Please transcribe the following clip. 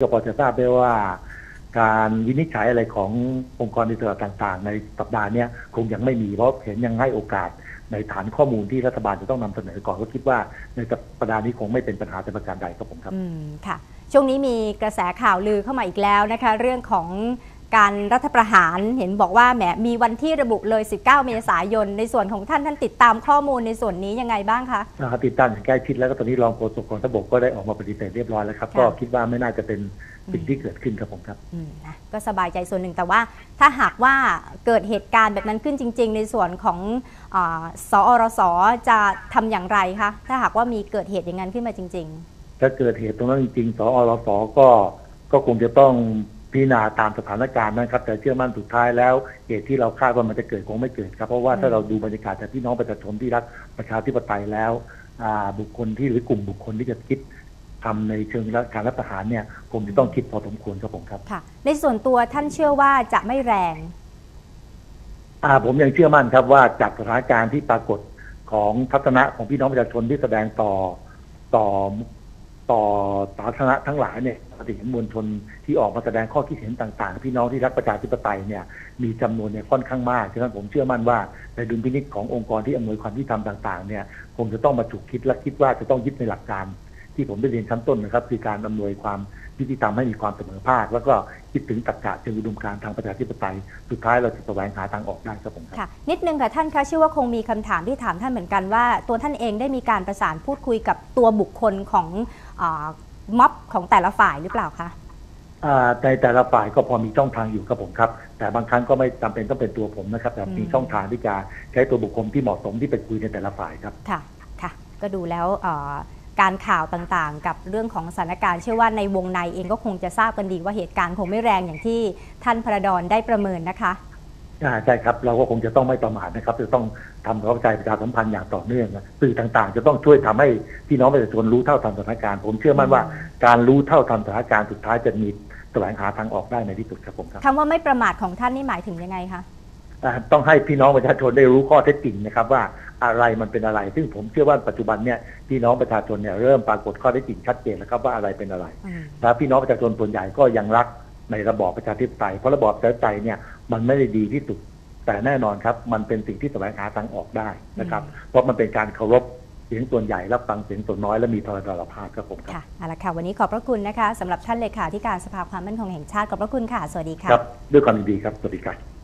ก็พอจะทราบได้ว่าการวินิจฉัยอะไรขององค์กรอิสระต่างๆ ในสัปดาห์นี้คงยังไม่มีเพราะเห็นยังให้โอกาสในฐานข้อมูลที่รัฐบาลจะต้องนำเสนอก่อนก็คิดว่าในสัปดาห์นี้คงไม่เป็นปัญหาแต่ประการใดครับผมครับอืมค่ะ ช่วงนี้มีกระแสข่าวลือเข้ามาอีกแล้วนะคะ เรื่องของ การรัฐประหารเห็นบอกว่าแหมมีวันที่ระบุเลย 19 เมษายน ในส่วนของท่านท่านติดตามข้อมูลในส่วนนี้ยังไงบ้างคะนะครับติดตามอย่างใกล้ชิดแล้วก็ตอนนี้รองโฆษกกองทพบกก็ได้ออกมาปฏิเสธเรียบร้อยแล้วครับค่ะก็คิดว่าไม่น่าจะเป็นสิ่งที่เกิดขึ้นครับผมครับอืมนะก็สบายใจส่วนหนึ่งแต่ว่า ถ้าหากว่าเกิดเหตุการณ์แบบนั้นขึ้นจริง ๆ ในส่วนของอาสอรสจะทำอย่างไรคะถ้าหากว่ามีเกิดเหตุอย่างนั้นขึ้นมาจริงถ้าเกิดเหตุตรงนั้นจริงๆสอรสก็ก็คงจะต้อง พิจารณาตามสถานการณ์นะครับ แต่เชื่อมั่นสุดท้ายแล้วเหตุที่เราคาดว่ามันจะเกิดคงไม่เกิดครับ เพราะว่าอืมถ้าเราดูบรรยากาศจากพี่น้องประชาชนที่รักประชาธิปไตยแล้วอ่าบุคคลที่หรือกลุ่มบุคคลที่จะคิดทำในเชิงการรัฐประหารเนี่ยคงจะต้องคิดพอสมควรครับผมครับๆค่ะในส่วนตัวท่านเชื่อว่าจะไม่แรงอ่าผมยังเชื่อมั่นครับว่าจากสถานการณ์ที่ปรากฏของทัศนะของพี่น้องประชาชนที่แสดงต่อต่อ ต่อสาธารณะทั้งหลายเนี่ยปฏิเห็นมวลชนที่ออกมาแสดงข้อคิดเห็นต่างๆ พี่น้องที่รักประชาธิปไตยเนี่ยมีจำนวนเนี่ยค่อนข้างมากฉะนั้นผมเชื่อมั่นว่าในดุลพินิจขององค์กรที่อำนวยความยุติธรรมต่างๆเนี่ยคงจะต้องมาฉุกคิดและคิดว่าจะต้องยึดในหลักการ ที่ผมได้เรียนชั้นต้นนะครับ คือการอำนวยความยุติธรรมให้มีความเสมอภาค แล้วก็คิดถึงตรรกะเชิงอุดมการณ์ทางประชาธิปไตยสุดท้ายเราจะแสวงหาทางออกได้ครับผมครับค่ะนิดนึงค่ะท่านคะเชื่อว่าคงมีคำถามที่ถามท่านเหมือนกันว่า ตัวท่านเองได้มีการประสานพูดคุยกับตัวบุคคลของอาม็อบของแต่ละฝ่ายหรือเปล่าคะอ่าในแต่ละฝ่ายก็พอมีช่องทางอยู่ครับผมครับ แต่บางครั้งก็ไม่จำเป็นต้องเป็นตัวผมนะครับ แต่มีอืมช่องทางที่จะใช้ตัวบุคคลที่เหมาะสมที่ไปคุยในแต่ละฝ่ายครับ ค่ะ ค่ะ ก็ดูแล้วเอ่อ การข่าวต่างๆ กับเรื่องของสถานการณ์เชื่อว่าในวงในเองก็คงจะทราบกันดีว่าเหตุการณ์คงไม่แรงอย่างที่ท่านพระดอนได้ประเมินนะคะอ่าใช่ครับเราก็คงจะต้องไม่ประมาทนะครับ จะต้องทำความเข้าใจประชาสัมพันธ์อย่างต่อเนื่องนะสื่อต่างๆ จะต้องช่วยทำให้พี่น้องประชาชนรู้เท่าทันสถานการณ์ผมเชื่อมั่นว่าการรู้เท่าทันสถานการณ์สุดท้ายจะมีแสวงหาทางออกได้ในที่สุดครับผมครับคำว่าไม่ประมาทของท่านนี่หมายถึงยังไงคะอ่า ต้องให้พี่น้องประชาชนได้รู้ข้อเท็จจริงนะครับว่าอะไรมันเป็นอะไร ซึ่งผมเชื่อว่าปัจจุบันเนี่ยพี่น้องประชาชนเนี่ยเริ่มปรากฏข้อเท็จจริงชัดเจนแล้วครับว่าอะไรเป็นอะไรอืมแล้วพี่น้องประชาชนส่วนใหญ่ก็ยังรักในระบอบประชาธิปไตยเพราะระบอบประชาธิปไตยเนี่ยมันไม่ได้ดีที่สุดแต่แน่นอนครับ มันเป็นสิ่งที่แสวงหาทางออกได้นะครับ เพราะมันเป็นการเคารพเสียงส่วนใหญ่รับฟังเสียงส่วนน้อยและมีทรดรภาพครับผมครับค่ะเอาละค่ะวันนี้ขอบพระคุณนะคะสำหรับท่านเลขาธิการสภาความมั่นคงแห่งชาติขอบพระคุณค่ะ สวัสดีค่ะครับด้วยความยินดีครับสวัสดีครับ